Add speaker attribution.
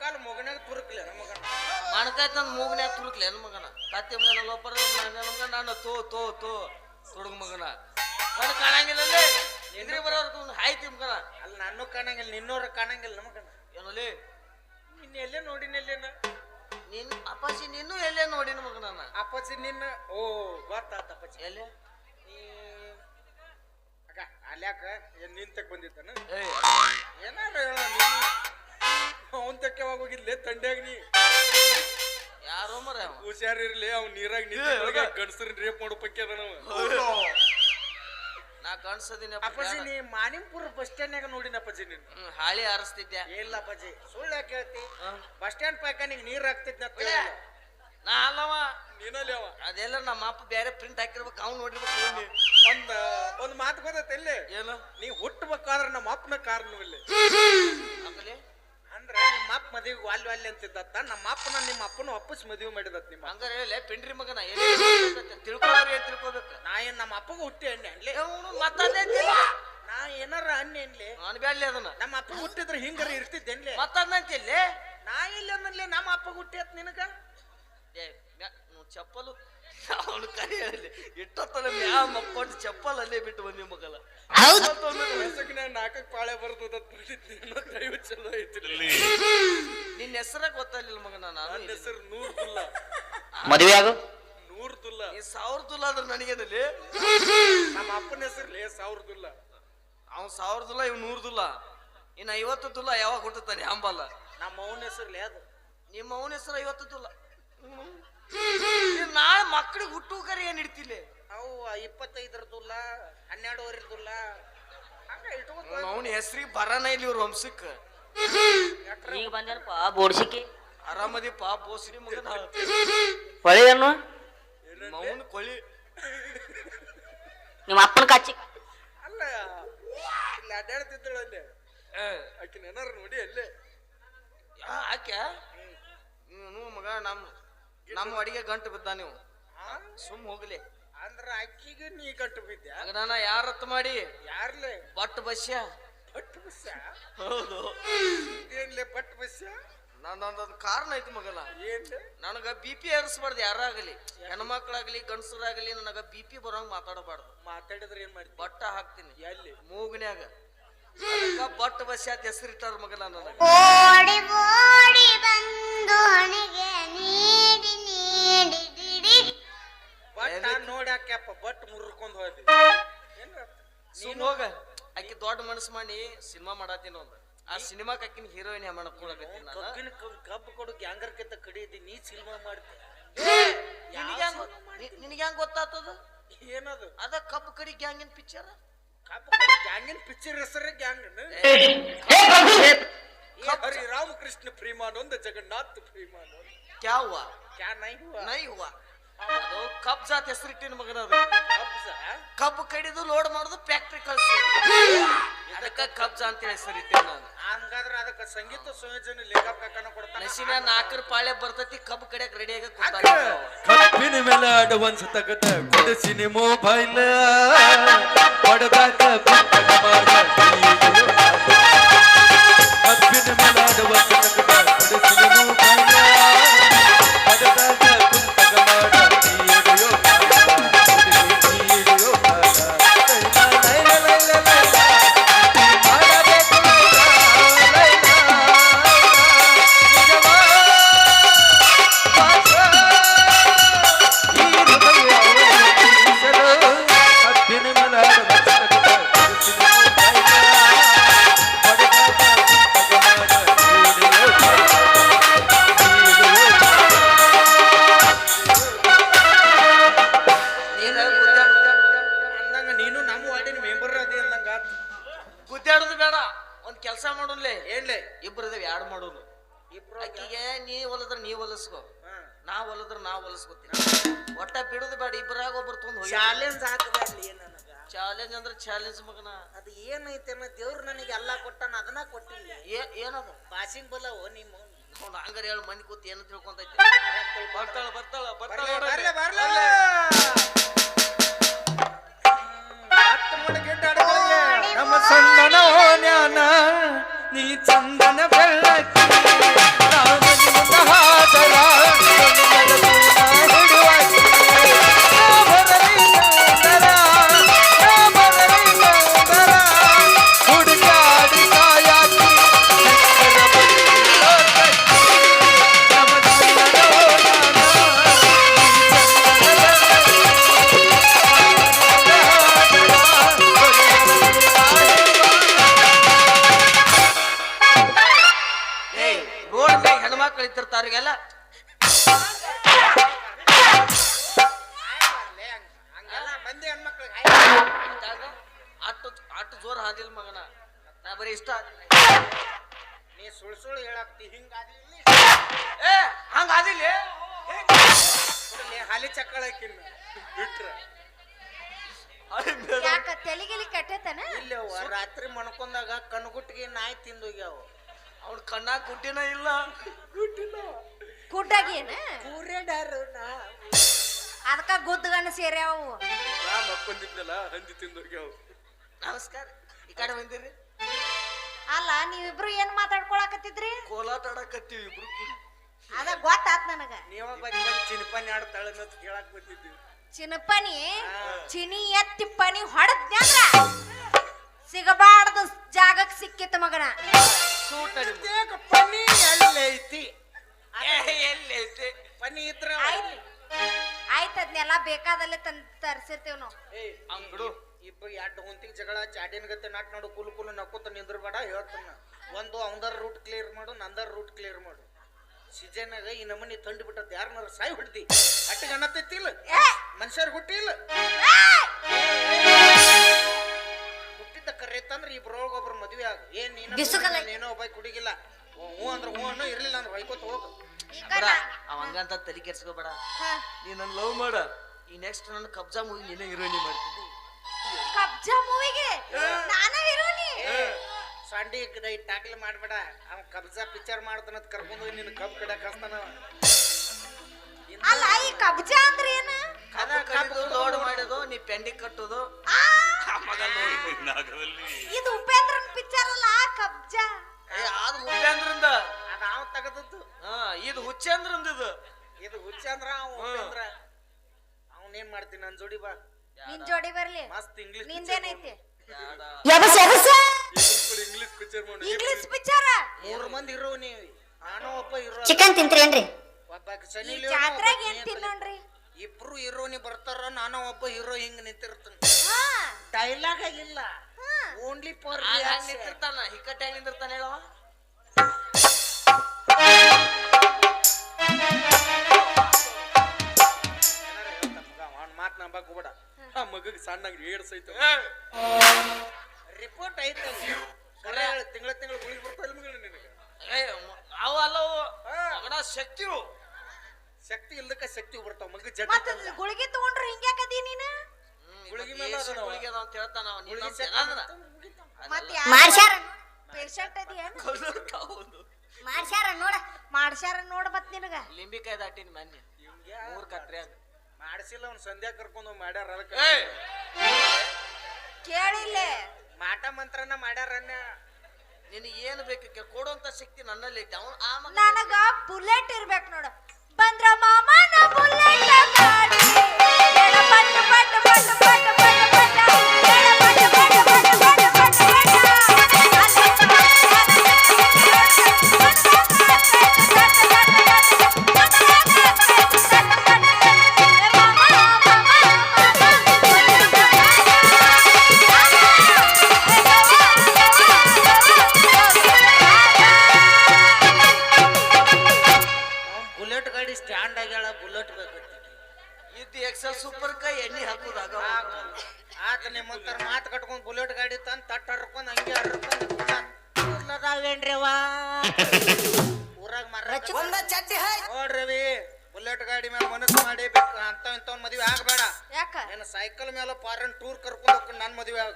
Speaker 1: ಕಾಲ ಮೊಗನಾಗ ತುರುಕ್ಲೆ ನಮಗ
Speaker 2: ಮಣಕಾಯ್ ತಂದ್ ಮೂಗ್ನ್ಯಾಗ ತುರುಕ್ಲೆ ಮಗನ. ಕತ್ತಿ ಮಗನ ಲೋಪರ ನಾನು ತೋ ತೋ ತೋ ತುಡುಗ ಮಗನ. ಕಣ್ ಕಾಣಂಗಿಲ್ಲ ಎದ್ರಿ ಬರೋರ್ಗು ಹಾಯ್ತಿ ಮಗನ.
Speaker 1: ಅಲ್ಲಿ ನಾನು ಕಾಣಂಗಿಲ್ಲ ನಿನ್ನೋರ ಕಾಣಂಗಿಲ್ಲ ನಮಗನ
Speaker 2: ಏನೋಲಿ
Speaker 1: ನಿನ್ನ ಎಲ್ಲೇ ನೋಡಿನೆಲ್ಲೇನ
Speaker 2: ನಿನ್ ಅಪ್ಪಾಜಿ ನೀನು ಎಲ್ಲೇ ನೋಡಿನ ಮಗನ.
Speaker 1: ಅಪ್ಪಾಜಿ ನಿನ್ನ ಓ ಗೊತ್ತಾತ ಅಪ್ಪಾಜಿ.
Speaker 2: ಎಲ್ಲೇ?
Speaker 1: ಅಕ್ಕ ಅಲ್ಯಾಕ ಏನ್ ನಿನ್ ತಕ್ ಬಂದಿದ್ದಾನ ಏನಾರ ಹೇಳ ನೀನು? ಅವನ್ ತಕ್ಕ ಯಾವಾಗ ಹೋಗಿದ್ಲೆ ತಂಡ್ಯಾಗ ನೀ.
Speaker 2: ಯಾರೋ ಮರ ಹುಷಾರ್
Speaker 1: ಹುಷಾರಿರ್ಲಿ ಅವ್ನ್ ನೀರಾಗ ನೀರ್
Speaker 2: ಹೋಗ.
Speaker 1: ರೇಪ್ ಮಾಡೋ ಪಕ್ಕೆ ಅದ ನಾವು
Speaker 2: ನಾ ಕಾಣಿಸದಿನ
Speaker 1: ಅಪ್ಪಾಜಿ ನೀ ಮಾನಿಂಪುರ ಬಸ್ ಸ್ಟ್ಯಾಂಡ್ನಾಗ ನೋಡಿನ ಅಪ್ಪಾಜಿ ನೀನು?
Speaker 2: ಹಾಳಿ ಹಾರಿಸ್ತಿದ್ದೆ
Speaker 1: ಇಲ್ಲ ಅಪ್ಪಾಜಿ ಸುಳ್ಳು ಯಾಕೆ ಹೇಳ್ತಿ? ಬಸ್ ಸ್ಟ್ಯಾಂಡ್ ಪಕ್ಕ ನಿಂಗೆ ನೀರ್ ಹಾಕ್ತಿದ್ನ.
Speaker 2: ನಾ ಅಲ್ಲವ.
Speaker 1: ನೀನಲ್ಲಿ ಅವ.
Speaker 2: ಅದೆಲ್ಲ ನಮ್ಮ ಅಪ್ಪ ಬೇರೆ ಪ್ರಿಂಟ್ ಹಾಕಿರ್ಬೇಕು ಅವ್ನು ನೋಡಿರ್ಬೇಕು ನೋಡಿ
Speaker 1: ಒಂದ್ ಒಂದ್ ಮಾತು ಗೊತ್ತೈತೆ ಇಲ್ಲಿ
Speaker 2: ಏನು?
Speaker 1: ನೀ ಹುಟ್ಟಬೇಕಾದ್ರೆ ನಮ್ಮ ಅಪ್ಪನ ಕಾರಣವಿಲ್ಲ.
Speaker 2: ಆಮೇಲೆ
Speaker 1: ಅಂದ್ರೆ ನಿಮ್ಮ ಅಪ್ಪ ಮದುವೆಗೆ ವಾಲ್ ವಾಲ್ಯ ಅಂತಿದ್ದತ್ತ ನಮ್ಮ ಅಪ್ಪನ ನಿಮ್ಮ ಅಪ್ಪನ ವಾಪಸ್ ಮದುವೆ ಮಾಡಿದತ್ ನಿಮ್ಮ
Speaker 2: ಹಂಗಾರ ಹೇಳಿ ಪಿಂಡ್ರಿ ಮಗನ ಎಲ್ಲಿ ತಿಳ್ಕೊಳ್ರಿ ಏನ್ ತಿಳ್ಕೊಬೇಕು?
Speaker 1: ನಾ ಏನ್ ನಮ್ಮ ಅಪ್ಪಗ ಹುಟ್ಟಿ ಅಣ್ಣೆ ಅನ್ಲಿ?
Speaker 2: ಅವನು ಮತ್ತದೇ
Speaker 1: ನಾ ಏನಾರ ಅನ್ನೆ ಅನ್ಲಿ?
Speaker 2: ಅನ್ಬ್ಯಾಡ್ಲಿ ಅದನ್ನ.
Speaker 1: ನಮ್ಮ ಅಪ್ಪ ಹುಟ್ಟಿದ್ರೆ ಹಿಂಗಾರ ಇರ್ತಿದ್ದೇನ್ಲಿ
Speaker 2: ಮತ್ತದಂತಿಲ್ಲಿ
Speaker 1: ನಾ ಇಲ್ಲ ಅನ್ನಲ್ಲಿ ನಮ್ಮ ಅಪ್ಪಗ ಹುಟ್ಟಿ ಅತ್ ನಿನಗ?
Speaker 2: ಏ ಮ್ಯಾ- ಚಪ್ಪಲು. ಅವನು ಕೈಯಲ್ಲಿ ಹೇಳಿ ಇಟ್ಟತ್ತಲ್ಲ ಮ್ಯಾ ಮಕ್ಕೊಂಡು ಚಪ್ಪಲ್ ಅಲ್ಲೇ ಬಿಟ್ಟು ಬಂದಿ ಮಗಲ.
Speaker 1: ಹೊಸಕಿನ ನಾಲ್ಕಕ್ಕೆ ಪಾಳೆ ಬರ್ತದ ದೈವ ಚಲೋ ಐತಿ
Speaker 2: ನಿನ್ನ ಹೆಸರ ಗೊತ್ತಲ್ಲಿಲ್ಲ ಮಗ ನಾನು
Speaker 1: ನನ್ನ ಹೆಸರು ನೂರ್ ತುಲ್ಲ
Speaker 3: ಮದುವೆ ಆಗು?
Speaker 1: ನೂರ್ ತುಲ್ಲ
Speaker 2: ಈ ಸಾವಿರ ತುಲ್ಲ ಅದ್ರ ನನಗೇನಲ್ಲಿ
Speaker 1: ನಮ್ಮ ಅಪ್ಪನ ಹೆಸರ್ಲಿ ಸಾವಿರ ತುಲ್ಲ
Speaker 2: ಅವ್ನು ಸಾವಿರ ತುಲ್ಲ ಇವ್ ನೂರ್ ತುಲ್ಲ ಇನ್ನು ಐವತ್ತು ತುಲ್ಲ ಯಾವಾಗ ಹುಟ್ಟುತ್ತಾನೆ ಅಂಬಲ್ಲ
Speaker 1: ನಮ್ಮ ಅವನ ಹೆಸರ್ಲಿ ಅದು.
Speaker 2: ನಿಮ್ಮ ಅವನ ಹೆಸರು ಐವತ್ತು ತುಲ ನೀನ್ ಹುಟ್ಟು ಕರೆ ಹುಟ್ಟುಕರೆ ಏನ್ ಇಡ್ತಿಲ್ಲ
Speaker 1: ಅವು ಇಪ್ಪತ್ತೈದರದುಲ್ಲ ಹನ್ನೆರಡುವರೆದುಲ್ಲ ಹಂಗ ಇಟ್ಕೋತ
Speaker 2: ಅವನ ಹೆಸ್ರಿಗೆ ಬರನ ಇಲ್ಲಿ ಇವ್ರ ವಂಶಕ್ಕೆ.
Speaker 3: ಈಗ ಬಂದೇನಪ್ಪ ಬೋಡ್ಸಿಕೆ.
Speaker 2: ಆರಾಮದಿಪ್ಪ ಬೋಸ್ರಿ ಮಗನ
Speaker 3: ಹೊಳಿ. ಏನು
Speaker 2: ಮೌನ ಕೊಳಿ.
Speaker 3: ನಿಮ್ಮ ಅಪ್ಪನ ಕಾಚಿ.
Speaker 1: ಅಲ್ಲ ಇಲ್ಲಿ ಅಡ್ಡಾಡ್ತಿದ್ದಳು ಅಲ್ಲಿ.
Speaker 2: ಏ,
Speaker 1: ಆಕಿನ ಏನಾರ ನೋಡಿ ಅಲ್ಲೇ.
Speaker 2: ಯಾ, ಆಕೆ ನೀವು ಮಗ ನಮ್ಮ ನಮ್ಮ ಅಡಿಗೆ ಗಂಟು ಬಿದ್ದ ನೀವು? ಸುಮ್ ಹೋಗ್ಲಿ.
Speaker 1: ಅಂದ್ರ ಅಕ್ಕಿಗೆ ನೀ ಕಟ್ಟು ಬಿದ್ದೆ
Speaker 2: ಮಗನ ಯಾರತ್ ಮಾಡಿ?
Speaker 1: ಯಾರ್ಲೆ?
Speaker 2: ಬಟ್ ಬಸ್ಯ.
Speaker 1: ಪಟ್ಟು ಬಸ್ಸ
Speaker 2: ಹೌದು.
Speaker 1: ಏನ್ಲೆ ಪಟ್ಟು ಬಸ್ಸ
Speaker 2: ನಂದೊಂದೊಂದು ಕಾರಣ ಐತಿ ಮಗನ
Speaker 1: ಏನ್
Speaker 2: ನನಗ ಬಿ ಪಿ ಏರಿಸ್ಬಾರ್ದು ಯಾರಾಗಲಿ. ಹೆಣ್ಮಕ್ಳಾಗ್ಲಿ ಗಂಡಸರಾಗಲಿ ನನಗ ಬಿ ಪಿ ಬರೋಂಗ್ ಮಾತಾಡಬಾರ್ದು.
Speaker 1: ಮಾತಾಡಿದ್ರೆ ಏನ್ ಮಾಡಿ
Speaker 2: ಬಟ್ಟ ಹಾಕ್ತೀನಿ.
Speaker 1: ಎಲ್ಲಿ?
Speaker 2: ಮೂಗ್ನ್ಯಾಗ. ಬಟ್ ಬಸ್ಯ ಅಂತ ಹೆಸರಿಟ್ಟಾರ ಮಗನ ನನಗೆ.
Speaker 4: ಓಡಿ ಓಡಿ ಬಂದು ಹಣೆಗೆ
Speaker 1: ಬಟ್ ನೋಡ್ಯಾಕ್ಯಪ್ಪ ಬಟ್ ಮುರ್ಕೊಂಡ್ ಹೋದಿ ಏನ್
Speaker 2: ಸುಮ್ ಹೋಗ. ಆಕಿ ದೊಡ್ಡ ಮನಸ್ಸು ಮಾಡಿ ಸಿನಿಮಾ ಮಾಡತ್ತೀನಿ ಒಂದು ಆ ಸಿನಿಮಾಕ್ ಆಕಿನ ಹೀರೋಯಿನ್ ಹೆಮ್ಮಣ ಕೊಡಕತ್ತೀನಿ ನಾನು
Speaker 1: ಕಬ್ಬಿನ ಕಬ್ಬು ಕೊಡು ಗ್ಯಾಂಗರ್ಕಿಂತ ಕಡಿಯದಿ ನೀ ಸಿನಿಮಾ ಮಾಡ್ತಿ.
Speaker 2: ನಿನಗೆ ನಿನಗೆ ಹೆಂಗ್ ಗೊತ್ತಾಗ್ತದ
Speaker 1: ಏನದು?
Speaker 2: ಅದ ಕಬ್ಬು ಕಡಿ ಗ್ಯಾಂಗಿನ ಪಿಕ್ಚರ್
Speaker 1: ಕಬ್ಬು ಕಡಿ ಗ್ಯಾಂಗಿನ ಪಿಕ್ಚರ್ ಹೆಸರೇ ಗ್ಯಾಂಗ್ ಹರಿ ರಾಮಕೃಷ್ಣ ಒಂದು ಜಗನ್ನಾಥ್ ಪ್ರೀಮಾನ್
Speaker 2: ಕ್ಯಾ ಹುವಾ
Speaker 1: ಕ್ಯಾ ನೈ ಹುವಾ
Speaker 2: ನೈ ಹುವಾ ಅದು ಕಬ್ ಜಾತ್ ಹೆಸರಿಟ್ಟಿನ ಮಗನ ಅದು
Speaker 1: ಕಬ್ಸ
Speaker 2: ಕಬ್ಬು ಕಡಿದು ಲೋಡ್ ಮಾಡುದು ಫ್ಯಾಕ್ಟ್ರಿ ಕಳ್ಸಿ. ಅದಕ್ಕ ಕಬ್ಜಾ ಅಂತ ಹೆಸರಿಟ್ಟೆ ನಾನು.
Speaker 1: ಹಂಗಾದ್ರೆ ಅದಕ್ಕೆ ಸಂಗೀತ ಸಂಯೋಜನೆ ಲೇಖಕನ ಕೊಡ್ತಾನೆ?
Speaker 2: ನಸಿನ ನಾಲ್ಕರ ಪಾಳೆ ಬರ್ತತಿ ಕಬ್ಬು ಕಡಿಯಕ್ ರೆಡಿ ಆಗ
Speaker 5: ಕಬ್ಬಿನ ಮೇಲೆ ಅಡ್ವಾನ್ಸ್ ತಗದ ಕೊಡಿಸಿನಿ ಮೊಬೈಲ್ ಹೊಡೆದಾಗ
Speaker 2: ಹೊಲಸ್ಕೋ. ನಾ ಹೊಲದ್ರ ನಾ ಹೊಲಸ್ಕೋತೀನಿ ಒಟ್ಟ ಬಿಡುದು ಬೇಡ ಇಬ್ಬರಾಗ ಒಬ್ರು ತೊಂದ್
Speaker 1: ಚಾಲೆಂಜ್ ನನಗ?
Speaker 2: ಚಾಲೆಂಜ್ ಅಂದ್ರೆ ಚಾಲೆಂಜ್ ಮಗನ.
Speaker 1: ಅದು ಏನೈತೆ ದೇವ್ರು ನನಗೆ ಎಲ್ಲ ಕೊಟ್ಟಾನ ಅದನ್ನ ಕೊಟ್ಟಿಲ್ಲ
Speaker 2: ಏ ಏನದ?
Speaker 1: ಪಾಸಿಂಗ್ ಓ ನಿಮ್ಮ
Speaker 2: ಹಂಗಾರ ಹೇಳು ಮನಿ ಕೂತ್ ಏನು ತಿಳ್ಕೊಂತೈತಿ.
Speaker 1: ಬರ್ತಾಳ
Speaker 2: ಬರ್ತಾಳ ಬರ್ತಾಳ ಹೆಣ್ಮಕ್ಳು ಇತ್ತಿರ್ತಾರಿಗೆಲ್ಲ
Speaker 1: ಲೇ, ಹಂಗ್- ಹಂಗೆಲ್ಲ ಮಂದಿ ಹೆಣ್ಮಕ್ಳಿಗೆ
Speaker 2: ಅಟ್ಟು ಅಟ್ಟು ಜೋರ್ ಆದಿಲ್ಲ ಮಗನ. ನಾ ಬರೀ ಇಷ್ಟ.
Speaker 1: ನೀ ಸುಳ್ ಸುಳ್ಳು ಹೇಳಾಕ್ತಿ ಹಿಂಗಾದಿಲ್ಲ
Speaker 2: ಏ ಹಂಗಾದಿಲ್ಲ
Speaker 1: ಲೇ, ಹಾಲಿ ಚಕ್ಕಳ ಹಾಕಿನ್ ಬಿಟ್ರ.
Speaker 4: ಯಾಕ ತೆಲಿಗಿಲಿ ಕಟ್ಟೇತನ?
Speaker 1: ಇಲ್ಲವ ರಾತ್ರಿ ಮಣ್ಕೊಂಡಾಗ ಕಣ್ಗುಟ್ಟಿಗೆ ನಾಯಿ ತಿಂದೋಗ್ಯಾವ.
Speaker 2: ಅವ್ನ ಕಣ್ಣ ಗುಡ್ಡಿನ ಇಲ್ಲ.
Speaker 4: ಕುಡ್ಡಾಗೇನ
Speaker 1: ಕೂರ್ಯಾಡಾರು ನಾ
Speaker 4: ಅದಕ್ಕ ಗುದ್ದಗನ ಸೇರ್ಯಾವು
Speaker 5: ನಾ ಮಕ್ಕೊಂದಿದ್ನಲ್ಲ ಹಂದಿ ತಿಂದೋಗ್ಯಾವ
Speaker 2: ನಮಸ್ಕಾರ. ಈ ಕಡೆ ಬಂದಿರಿ.
Speaker 4: ಅಲ್ಲ ನೀವಿಬ್ರು ಏನ್ ಮಾತಾಡ್ಕೊಳಕತ್ತಿದ್ರಿ?
Speaker 2: ಕೋಲಾಟ ಆಡಕತ್ತೀವಿ ಇಬ್ರು
Speaker 4: ಅದ ಗೊತ್ತಾತ್ ನನಗ.
Speaker 1: ನೀವ ಬಂದ್ ಚಿನಪನಿ ಆಡ್ತಾಳ ಅನ್ನೋದ್ ಕೇಳಾಕ್ ಬಂದಿದ್ವಿ
Speaker 4: ಚಿನಪನಿ ಚಿನಿ ಎತ್ತಿ ಪನಿ ಹೊಡೆದ್ನ್ಯಾಂದ್ರ ಸಿಗಬಾರ್ದು ಜಾಗಕ್ಕೆ ಸಿಕ್ಕಿತ್ತು ಮಗನ.
Speaker 2: ಸೂಟ್ ಮಗ.
Speaker 1: ಪನಿ ಎಲ್ಲೈತಿ
Speaker 2: ಏ, ಎಲ್ಲಿ ಐತಿ
Speaker 1: ಪನಿ ಇದ್ರ
Speaker 4: ಆಯ್ತು. ಆಯ್ತು ಅದ್ನೆಲ್ಲ ಬೇಕಾದಲ್ಲೇ ತಂದ್ ತರ್ಸಿರ್ತೀವ್ ನಾವು.
Speaker 1: ಏಯ್
Speaker 2: ಹಂಗ್ ಬಿಡು.
Speaker 1: ಇಬ್ರು ಎರಡು ಹೊಂತಿಗೆ ಜಗಳ ಚಾಡಿನ ಗತೆ ನಾಟ್ ನೋಡು ಕುಲು ಕುಲು ನಕ್ಕೋತ ನಿಂದ್ರಬೇಡ ಹೇಳ್ತಾನ ಒಂದು ಅವಂದರ ರೂಟ್ ಕ್ಲಿಯರ್ ಮಾಡು ನಂದರ ರೂಟ್ ಕ್ಲಿಯರ್ ಮಾಡು. ಸೀಜನಾಗ ಈ ನಮನಿ ತಂಡಿ ಬಿಟ್ಟದ್ ಯಾರನ್ನಾರ ಸಾಯಿ ಹೊಡ್ದಿ? ಅಟ್ಟಿಗೆ ಅನ್ನತ್ತೈತಿ ಇಲ್ಲ ಮನುಷ್ಯರ್ ಹುಟ್ಟಿಲ್ಲ ಹುಟ್ಟಿದ್ದ ಕರೆಯತ್ತಂದ್ರ ಇಬ್ರೊಳಗ ಒಬ್ರು ಮದ್ವೆ ಆಗ ಏನ್ ನೀನ. ಏನೋ ಒಬ್ಬ ಕುಡಿಗಿಲ್ಲ. ಹ್ಞೂ ಅಂದ್ರೆ ಹ್ಞೂ ಅನ್ನೋ ಇರ್ಲಿಲ್ಲ ಅಂದ್ರೆ ಹೊಯ್ಕೋತ ಹೋಗು.
Speaker 4: ಅವಂಗಂತ
Speaker 2: ಬೇಡ. ಅವ ಹಂಗಂತ ತಲೆ ಕೆಡ್ಸ್ಕೋಬೇಡ
Speaker 4: ಹಾ.
Speaker 2: ನೀ ನನ್ನ ಲವ್ ಮಾಡ. ಈ ನೆಕ್ಸ್ಟ್ ನನ್ನ ಕಬ್ಜಾ ಮೂವಿ ನೀನೇ ಹೀರೋಯಿನಿ ಮಾಡ್ತೀನಿ.
Speaker 4: ಕಬ್ಜಾ ಮೂವಿಗೆ ನಾನೇ ಹೀರೋನಿ
Speaker 1: ಸಂಡಿ ಕಡೆ ಟಾಕ್ಲಿ ಮಾಡ್ಬೇಡ. ಅವ ಕಬ್ಜಾ ಪಿಕ್ಚರ್ ಮಾಡ್ತಾನಂತ ಕರ್ಕೊಂಡು ಹೋಗಿ ನಿನ್ನ ಕಬ್ ಕಡೆ ಕಸ್ತಾನ ಅವ.
Speaker 4: ಅಲ್ಲ ಈ ಕಬ್ಜಾ ಅಂದ್ರೆ ಏನು?
Speaker 2: ಕಬ್ಜಾ ಲೋಡ್ ಮಾಡೋದು ನೀ ಪೆಂಡಿ ಕಟ್ಟೋದು.
Speaker 4: ಆ
Speaker 2: ಮಗ ನೋಡಿ
Speaker 4: ಇದು ಉಪೇಂದ್ರನ್ ಪಿಕ್ಚರ್ ಅಲ್ಲ ಕಬ್ಜಾ?
Speaker 2: ಏ ಅದು ಹುಚ್ಚಂದ್ರಿಂದ
Speaker 1: ಅದ ಅವ ತಗದದ್ದು.
Speaker 2: ಹಾ ಇದು ಹುಚ್ಚಂದ್ರಿಂದ ಇದು?
Speaker 1: ಇದು ಹುಚ್ಚ ಅಂದ್ರ ಅವ ಅಂದ್ರ ಅವನೇನ್ ಮಾಡ್ತೀನಿ ನನ್ ಜೋಡಿ ಬಾ.
Speaker 4: ನಿನ್ ಜೋಡಿ ಬರ್ಲಿ.
Speaker 1: ಮಸ್ತ್ ಇಂಗ್ಲಿಷ್
Speaker 4: ನಿಂದೇನೈತಿ
Speaker 2: ಯಬಸ
Speaker 5: ಇಂಗ್ಲಿಷ್ ಪಿಕ್ಚರ್ ಮಾಡಿ
Speaker 4: ಇಂಗ್ಲಿಷ್ ಪಿಕ್ಚರ್
Speaker 1: ಮೂರ್ ಮಂದಿ ಇರೋ ನೀವು. ನಾನು ಒಬ್ಬ ಇರೋ
Speaker 3: ಚಿಕನ್ ತಿಂತೀರೇನ್ರಿ
Speaker 1: ಒಬ್ಬ ಲಿಯೋನ,
Speaker 4: ಜಾತ್ರೆಗ್ ಏನ್ ತಿನ್ನೋಣ್ರಿ?
Speaker 1: ಇಬ್ರು ಹೀರೋನಿ ಬರ್ತಾರ ನಾನು ಒಬ್ಬ ಹೀರೋ ಹಿಂಗ್ ನಿಂತಿರ್ತೀನಿ. ಡೈಲಾಗ್ ಇಲ್ಲ.
Speaker 4: ಹಾ.
Speaker 1: ಓನ್ಲಿ ಫಾರ್
Speaker 2: ನಿಂತಿರ್ತಾನ ಹಿಕ್ಕಟ್ಟ ಹೆಂಗ್ ನಿಂತಿರ್ತಾನೆ ಹೇಳವ
Speaker 1: ಮಾತ್ ನಂಬಕ್ ಹೋಗ್ಬೇಡ
Speaker 5: ಆ ಮಗಗ್ ಸಣ್ಣ ಏಡ್ಸ್ ಐತೆ.
Speaker 1: ರಿಪೋರ್ಟ್ ಐತೆ ತಿಂಗಳ ತಿಂಗಳ ಗುಳಿಗೆ ಬರ್ತಾ ಇಲ್ಲ ಮಗನ ನಿನಗೆ.
Speaker 2: ಅವ ಅಲ್ಲ ಅವು ಮಗನ ಶಕ್ತಿವು.
Speaker 1: ಶಕ್ತಿ ಇಲ್ದಕ್ಕ ಶಕ್ತಿ ಬರ್ತಾವ ಮಗ
Speaker 4: ಜಗ
Speaker 1: ಜಡ್
Speaker 4: ಗುಳಿಗೆ ತಗೊಂಡ್ರೆ ಹಿಂಗ್ಯಾಕದಿ ನೀನು?
Speaker 5: ಗುಳಿಗೆ
Speaker 2: ಅದಾವ ಅಂತ ಹೇಳ್ತಾನ ಅವ. ನೀನ್
Speaker 1: ಗುಳಿಗೆ
Speaker 2: ನಂಬ್ತೀಯ?
Speaker 1: ಶಕ್ತಿ
Speaker 2: ಅದನ್ನ?
Speaker 4: ಮಾಡ್ಸ್ಯಾರ ಪೇಷಂಟ್ ಅದಿಯೇನ
Speaker 2: ಹೌದು.
Speaker 4: ಮಾಡ್ಸ್ಯಾರ ನೋಡ. ಮಾಡ್ಸ್ಯಾರ ನೋಡ ಮತ್ ನಿನಗ.
Speaker 2: ಲಿಂಬಿಕಾಯಿ ದಾಟಿನ ಮೊನ್ನೆ. ಮೂರ್ ಕತ್ರ್ಯಾಗ
Speaker 1: ಮಾಡ್ಸಿಲ್ಲ ಅವ್ನ ಸಂಧ್ಯಾ ಕರ್ಕೊಂಡು ಮಾಡ್ಯಾರ ಅದಕ್ಕೆ.
Speaker 4: ಕೇಳಿಲ್ಲೇ.
Speaker 1: ಮಾಟ ಮಂತ್ರನ ಮಾಡ್ಯಾರನ್ನ
Speaker 2: ನಿನಗೆ ಏನು ಬೇಕು ಕೇ- ಕೊಡುವಂತ ಶಕ್ತಿ ನನ್ನಲ್ಲಿ ಐತೆ. ಅವನು ಆ ಮಗ
Speaker 4: ನನಗ ಬುಲೆಟ್ ಇರ್ಬೇಕು ನೋಡು. ಬಂದ್ರ ಮಾಮನ ಬುಲೆಟ್
Speaker 1: ಆತ ನಿಮ್ಮಂತರ ಮಾತು ಕಟ್ಕೊಂಡ್ ಬುಲೆಟ್ ಗಾಡಿ ತಂದ್ ತಟ್ಟ ಹರ್ಕೊಂಡ್ ಹಂಗೆ ಹರ್ಕೊಂಡ್ ಅದಾವೇನ್ರಿವಾ ಊರಾಗ ಮರ ನೋಡ್ರವಿ ಬುಲೆಟ್ ಗಾಡಿ ಮೇಲೆ ಮನಸ್ಸು ಮಾಡಿ ಬೇಕು ಅಂತ ಇಂಥವ್ನ ಮದುವೆ ಆಗಬೇಡ.
Speaker 4: ಯಾಕ?
Speaker 1: ಏನ ಸೈಕಲ್ ಮೇಲೆ ಫಾರಿನ್ ಟೂರ್ ಕರ್ಕೊಂಡು ಹೋಗ್ಕೊಂಡು ನನ್ನ ಮದುವೆ ಆಗ